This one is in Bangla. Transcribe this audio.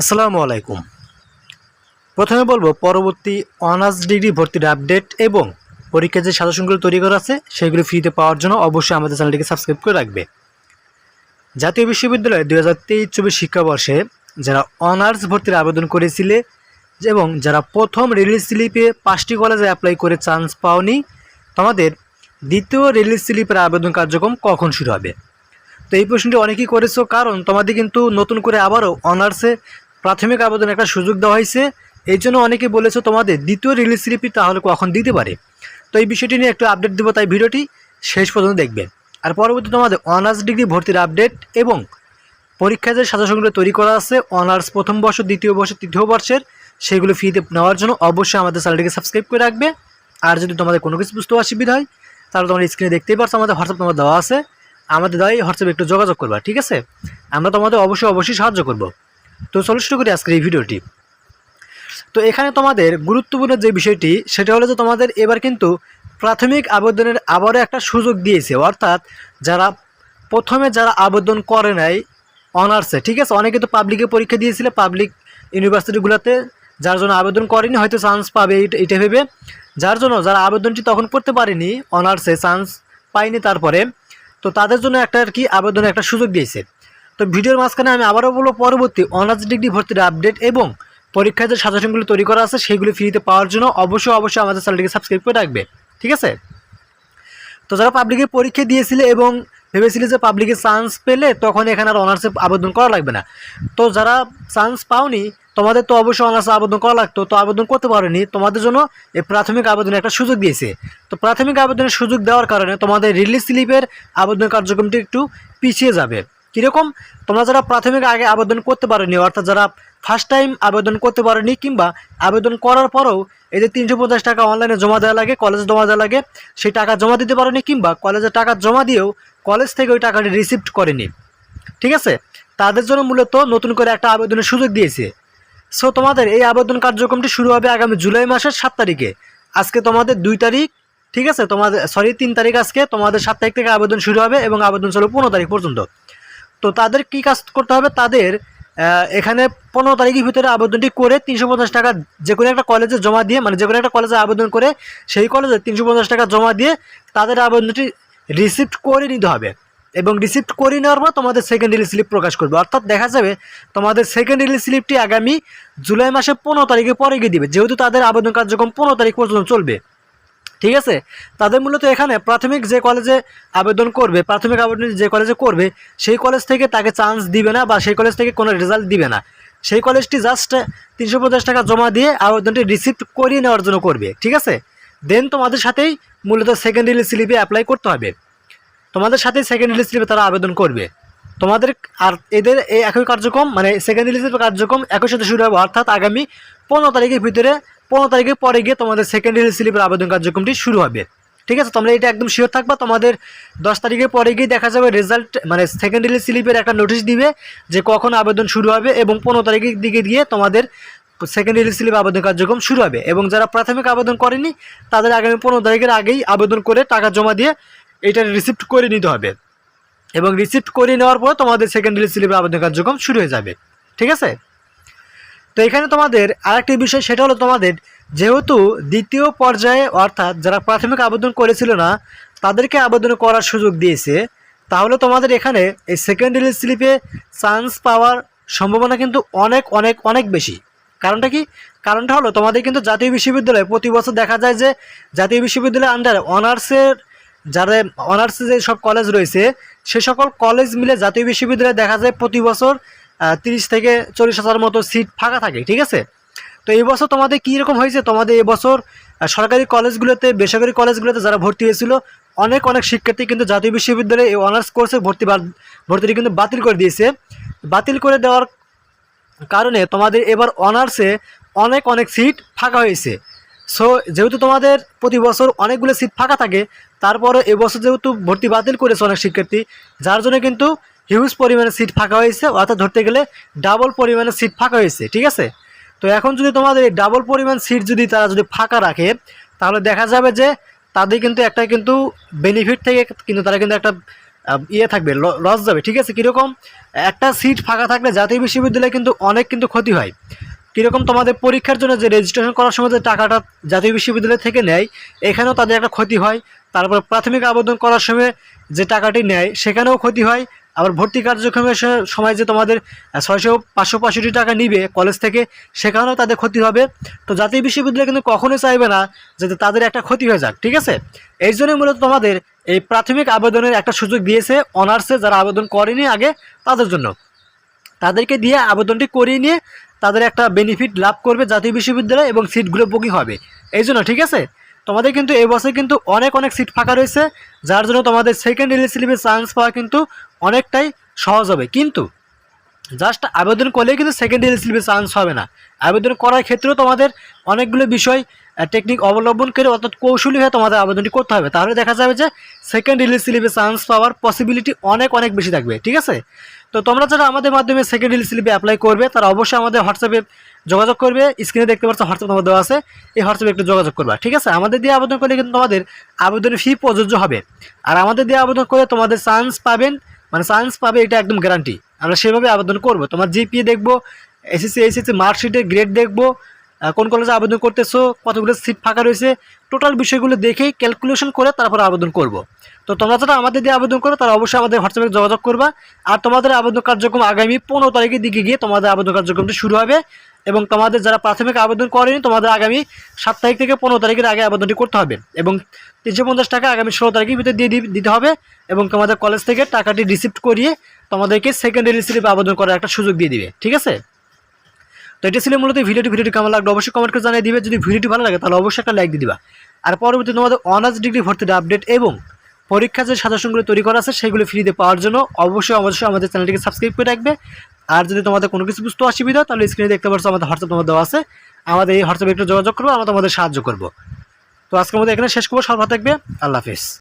আসসালামু আলাইকুম। প্রথমে বলব, পরবর্তী অনার্স ডিগ্রি ভর্তির আপডেট এবং পরীক্ষার যে সাজেশনগুলো তৈরি করা আছে, সেগুলো ফ্রিতে পাওয়ার জন্য অবশ্যই আমাদের চ্যানেলটিকে সাবস্ক্রাইব করে রাখবে। জাতীয় বিশ্ববিদ্যালয়ে দুই হাজার তেইশ চব্বিশ শিক্ষাবর্ষে যারা অনার্স ভর্তির আবেদন করেছিলে এবং যারা প্রথম রিলিজ স্লিপে পাঁচটি কলেজে অ্যাপ্লাই করে চান্স পাওনি, তোমাদের দ্বিতীয় রিলিজ স্লিপের আবেদন কার্যক্রম কখন শুরু হবে? তো এই প্রশ্নটি অনেকেই করেছ, কারণ তোমাদের কিন্তু নতুন করে আবারও অনার্সে প্রাথমিক আবেদন একটা সুযোগ দেওয়া হয়েছে। এই জন্য অনেকে বলেছ তোমাদের দ্বিতীয় রিলিজ স্লিপটি তাহলে কখন দিতে পারে। তো এই বিষয়টি নিয়ে একটু আপডেট দেবো, তাই ভিডিওটি শেষ পর্যন্ত দেখবে আর পরবর্তী তোমাদের অনার্স ডিগ্রি ভর্তির আপডেট এবং পরীক্ষা যে সাজেশনগুলো তৈরি করা আছে অনার্স প্রথম বর্ষ, দ্বিতীয় বর্ষ, তৃতীয় বর্ষের, সেগুলো ফিতে নেওয়ার জন্য অবশ্যই আমাদের চ্যানেলটিকে সাবস্ক্রাইব করে রাখবে। আর যদি তোমাদের কোনো কিছু বুঝতে অসুবিধা হয়, তাহলে তোমার স্ক্রিনে দেখতেই পারছ, আমাদের হোয়াটসঅ্যাপ নম্বর দেওয়া আছে। আমাদের দ্বারাই হোয়াটসঅ্যাপে একটু যোগাযোগ করবা, ঠিক আছে? আমরা তোমাদের অবশ্যই অবশ্যই সাহায্য করব। তো চলো শুরু করি আজকের এই ভিডিওটি। তো এখানে তোমাদের গুরুত্বপূর্ণ যে বিষয়টি, সেটা হলো যে তোমাদের এবার কিন্তু প্রাথমিক আবেদনের আবারও একটা সুযোগ দিয়েছে, অর্থাৎ যারা প্রথমে যারা আবেদন করে নাই অনার্সে ঠিক আছে? অনেকে তো পাবলিকে পরীক্ষা দিয়েছিল পাবলিক ইউনিভার্সিটিগুলোতে যার জন্য আবেদন করেনি, হয়তো চান্স পাবে, এইটা ভেবে। যার জন্য যারা আবেদনটি তখন করতে পারেনি অনার্সে চান্স পায়নি তারপরে, তো তাদের জন্য একটা আর কি আবেদনের একটা সুযোগ দিয়েছে। তো ভিডিওর মাঝখানে আমি আবারও বলব, পরবর্তী অনার্স ডিগ্রি ভর্তির আপডেট এবং পরীক্ষায় যে সাজেশনগুলো তৈরি করা আছে, সেগুলো ফ্রিতে পাওয়ার জন্য অবশ্যই অবশ্যই আমাদের চ্যানেলটিকে সাবস্ক্রাইব করে রাখবে। ঠিক আছে? তো যারা পাবলিকে পরীক্ষা দিয়েছিলে এবং ভেবেছিলে যে পাবলিকে চান্স পেলে তখন এখানে আর অনার্সে আবেদন করা লাগবে না। তো যারা চান্স পাওনি, তোমাদের তো অবশ্যই অনার্সে আবেদন করা লাগতো, তো আবেদন করতে পারেনি। তোমাদের জন্য এই প্রাথমিক আবেদনের একটা সুযোগ দিয়েছে। তো প্রাথমিক আবেদনের সুযোগ দেওয়ার কারণে তোমাদের রিলিজ স্লিপের আবেদন কার্যক্রমটি একটু পিছিয়ে যাবে। কীরকম? তোমরা যারা প্রাথমিক আগে আবেদন করতে পারোনি, অর্থাৎ যারা ফার্স্ট টাইম আবেদন করতে পারোনি কিংবা আবেদন করার পরেও এই যে তিনশো পঞ্চাশ টাকা অনলাইনে জমা দেওয়া লাগে কলেজে জমা দেওয়া লাগে, সেই টাকা জমা দিতে পারোনি কিংবা কলেজে টাকা জমা দিয়েও কলেজ থেকে ওই টাকাটি রিসিপ্ট করেনি। ঠিক আছে? তাদের জন্য মূলত নতুন করে একটা আবেদনের সুযোগ দিয়েছে। সো তোমাদের এই আবেদন কার্যক্রমটি শুরু হবে আগামী জুলাই মাসের সাত তারিখে। আজকে তোমাদের দুই তারিখ, ঠিক আছে? তোমাদের সরি তিন তারিখ আজকে তোমাদের সাত তারিখ থেকে আবেদন শুরু হবে এবং আবেদন চলবে পনেরো তারিখ পর্যন্ত। তো তাদের কি কাজ করতে হবে? তাদের এখানে পনেরো তারিখের ভিতরে আবেদনটি করে তিনশো পঞ্চাশ টাকা যে কোনো একটা কলেজে জমা দিয়ে মানে যে কোনো একটা কলেজে আবেদন করে সেই কলেজে তিনশো পঞ্চাশ টাকা জমা দিয়ে তাদের আবেদনটি রিসিপ্ট করে নিতে হবে। এবং রিসিপ্ট করে নেওয়ার পর তোমাদের সেকেন্ড রিলিজ স্লিপ প্রকাশ করবে। অর্থাৎ দেখা যাবে তোমাদের সেকেন্ড রিলিজ স্লিপটি আগামী জুলাই মাসে পনেরো তারিখে পরে গিয়ে দিবে। যেহেতু তাদের আবেদন কার্যক্রম পনেরো তারিখ পর্যন্ত চলবে। ঠিক আছে? তাদের মূলত এখানে প্রাথমিক যে কলেজে আবেদন করবে, প্রাথমিক আবেদন যে কলেজে করবে, সেই কলেজ থেকে তাকে চান্স দিবে না বা সেই কলেজ থেকে কোনো রেজাল্ট দিবে না। সেই কলেজটি জাস্ট তিনশো পঞ্চাশ টাকা জমা দিয়ে আবেদনটি রিসিভ করিয়ে নেওয়ার জন্য করবে, ঠিক আছে? দেন তোমাদের সাথেই মূলত সেকেন্ড রিলিজ স্লিপে অ্যাপ্লাই করতে হবে। তোমাদের সাথে সেকেন্ড রিলিজ স্লিপে তারা আবেদন করবে। তোমাদের আর এদের এই একই কার্যক্রম মানে সেকেন্ড রিলিজের কার্যক্রম একই সাথে শুরু হবে, অর্থাৎ আগামী পনেরো তারিখের ভিতরে পনেরো তারিখের পরে গিয়ে তোমাদের সেকেন্ড রিলিজ স্লিপের আবেদন কার্যক্রমটি শুরু হবে। ঠিক আছে? তোমরা এটা একদম শিওর থাকবা, তোমাদের দশ তারিখের পরে গিয়ে দেখা যাবে রেজাল্ট মানে সেকেন্ড রিলিজ স্লিপের একটা নোটিশ দিবে যে কখন আবেদন শুরু হবে এবং পনেরো তারিখের দিকে গিয়ে তোমাদের সেকেন্ড রিলিজ স্লিপ আবেদন কার্যক্রম শুরু হবে এবং যারা প্রাথমিক আবেদন করেনি, তাদের আগামী পনেরো তারিখের আগেই আবেদন করে টাকা জমা দিয়ে এটা রিসিপ্ট করে নিতে হবে। এবং রিসিপ্ট করে নেওয়ার পর তোমাদের সেকেন্ড রিলিজ স্লিপের আবেদন কার্যক্রম শুরু হয়ে যাবে। ঠিক আছে? তো এখানে তোমাদের আরেকটি বিষয়, সেটা হলো তোমাদের যেহেতু দ্বিতীয় পর্যায়ে, অর্থাৎ যারা প্রাথমিক আবেদন করেছিল না, তাদেরকে আবেদন করার সুযোগ দিয়েছে। তাহলে তোমাদের এখানে এই সেকেন্ড রিলিজ স্লিপে চান্স পাওয়ার সম্ভাবনা কিন্তু অনেক অনেক অনেক বেশি। কারণটা কি? কারণটা হলো তোমাদের কিন্তু জাতীয় বিশ্ববিদ্যালয়ে প্রতি বছর দেখা যায় যে জাতীয় বিশ্ববিদ্যালয়ের আন্ডারে অনার্সের যারা অনার্সে যে সব কলেজ রয়েছে, সে সকল কলেজ মিলে জাতীয় বিশ্ববিদ্যালয়ে দেখা যায় প্রতি বছর। তিরিশ থেকে চল্লিশ হাজার মতো সিট ফাঁকা থাকে, ঠিক আছে? তো এই বছর তোমাদের কী রকম হয়েছে? তোমাদের এবছর সরকারি কলেজগুলোতে, বেসরকারি কলেজগুলোতে যারা ভর্তি হয়েছিল, অনেক অনেক শিক্ষার্থী কিন্তু জাতীয় বিশ্ববিদ্যালয়ে এই অনার্স কোর্সে ভর্তি ভর্তিটি কিন্তু বাতিল করে দিয়েছে। বাতিল করে দেওয়ার কারণে তোমাদের এবার অনার্সে অনেক অনেক সিট ফাঁকা হয়েছে। সো যেহেতু তোমাদের প্রতি বছর অনেকগুলো সিট ফাঁকা থাকে তারপরে এবছর যেহেতু ভর্তি বাতিল করেছে অনেক শিক্ষার্থী, যার জন্য কিন্তু হিউজ পরিমাণে সিট ফাঁকা হয়েছে, অর্থাৎ ধরতে গেলে ডাবল পরিমাণে সিট ফাঁকা হয়েছে, ঠিক আছে? তো এখন যদি তোমাদের এই ডাবল পরিমাণ সিট যদি তারা যদি ফাঁকা রাখে, তাহলে দেখা যাবে যে তাদের কিন্তু একটা কিন্তু বেনিফিট থেকে কিন্তু তারা কিন্তু একটা ইয়ে থাকবে লস যাবে, ঠিক আছে? কীরকম? একটা সিট ফাঁকা থাকলে জাতীয় বিশ্ববিদ্যালয়ে কিন্তু অনেক কিন্তু ক্ষতি হয়। কীরকম তোমাদের পরীক্ষার জন্য যে রেজিস্ট্রেশন করার সময় যে টাকাটা জাতীয় বিশ্ববিদ্যালয় থেকে নেয়, এখানেও তাদের একটা ক্ষতি হয়। তারপর প্রাথমিক আবেদন করার সময় যে টাকাটি নেয়, সেখানেও ক্ষতি হয়। আবার ভর্তি কার্যক্রমের সময় যে তোমাদের ছয়শো পাঁচশো পঁয়ষট্টি টাকা নিবে কলেজ থেকে, সেখানেও তাদের ক্ষতি হবে। তো জাতীয় বিশ্ববিদ্যালয় কিন্তু কখনোই চাইবে না যাতে তাদের একটা ক্ষতি হয়ে যাক, ঠিক আছে? এই জন্যই মূলত তোমাদের এই প্রাথমিক আবেদনের একটা সুযোগ দিয়েছে অনার্সে যারা আবেদন করেনি আগে তাদের জন্য। তাদেরকে দিয়ে আবেদনটি করিয়ে নিয়ে তাদের একটা বেনিফিট লাভ করবে জাতীয় বিশ্ববিদ্যালয় এবং সিটগুলো বুকিং হবে। এই জন্য, ঠিক আছে? তোমাদের কিন্তু এবছর কিন্তু অনেক অনেক সিট ফাঁকা রয়েছে, যার জন্য তোমাদের সেকেন্ড রিলিজ ইলিজিবিলিটি চান্স পাওয়া কিন্তু অনেকটাই সহজ হবে। কিন্তু জাস্ট আবেদন করলে কিন্তু সেকেন্ড ইলিজিবিলিটি চান্স হবে না। আবেদন করার ক্ষেত্রেও তোমাদের অনেকগুলো বিষয় টেকনিক অবলম্বন করে অর্থাৎ কৌশলী হয়ে তোমাদের আবেদনটি করতে হবে। তাহলে দেখা যাবে যে সেকেন্ড ইলিজিবিলিটি চান্স পাওয়ার পসিবিলিটি অনেক অনেক বেশি থাকবে। ঠিক আছে? তো তোমরা যারা আমাদের মাধ্যমে সেকেন্ড ইলিজিবিলিটি অ্যাপ্লাই করবে, তারা অবশ্যই আমাদের হোয়াটসঅ্যাপে যোগাযোগ করবে। স্ক্রিনে দেখতে পাচ্ছ হোয়াটসঅ্যাপ নম্বর দেওয়া আছে। এই হোয়াটসঅ্যাপে একটু যোগাযোগ করবা। ঠিক আছে? আমাদের দিয়ে আবেদন করলে কিন্তু তোমাদের আবেদনের ফি প্রযোজ্য হবে। আর আমাদের দিয়ে আবেদন করে তোমাদের চান্স পাবেন মানে চান্স পাবে, এটা একদম গ্যারান্টি আমরা সেভাবে আবেদন করব। তোমার জিপিএ দেখব এসএসসি এসএসসি মার্কশিটের গ্রেড দেখব কোন কলেজে আবেদন করতেছো, কতগুলো সিট ফাঁকা রয়েছে টোটাল বিষয়গুলো দেখেই ক্যালকুলেশন করে তারপর আবেদন করব। তো তোমরা যারা আমাদের দিয়ে আবেদন করো, তারা অবশ্যই আমাদের হোয়াটসঅ্যাপে যোগাযোগ করবা। আর তোমাদের আবেদন কার্যক্রম আগামী পনেরো তারিখের দিকে গিয়ে তোমাদের আবেদন কার্যক্রমটি শুরু হবে এবং তোমাদের যারা প্রাথমিক আবেদন করেনি, তোমাদের আগামী সাত তারিখ থেকে পনেরো তারিখের আগে আবেদনটি করতে হবে এবং তিনশো পঞ্চাশ টাকা আগামী ষোলো তারিখের ভিতরে দিয়ে দিতে হবে এবং তোমাদের কলেজ থেকে টাকাটি রিসিপ্ট করিয়ে তোমাদেরকে সেকেন্ডারি স্লিপে আবেদন করার একটা সুযোগ দিয়ে দিবে, ঠিক আছে? তো এটা ছিল মূলত ভিডিওটি। ভিডিওটি কেমন লাগল অবশ্যই কমেন্ট করে জানিয়ে দিবে। যদি ভিডিওটি ভালো লাগে, তাহলে অবশ্যই একটা লাইক দিয়ে দিবা। আর পরবর্তী তোমাদের অনার্স ডিগ্রি ভর্তির আপডেট এবং পরীক্ষার যে সাজেশনগুলো তৈরি করা আছে, সেগুলো ফ্রিতে পাওয়ার জন্য অবশ্যই অবশ্যই আমাদের চ্যানেলটিকে সাবস্ক্রাইব করে রাখবে। আর যদি তোমাদের কোনো কিছু বুঝতে অসুবিধা তাহলে স্ক্রিনে দেখতে পাচ্ছ আমাদের হোয়াটসঅ্যাপ নম্বর দেওয়া আছে। আমাদের এই হোয়াটসঅ্যাপে একটু যোগাযোগ করব আমরা তোমাদের সাহায্য করব। তো আজকের মধ্যে এখানে শেষ করব। সব থাকবে। আল্লাহ হাফিজ।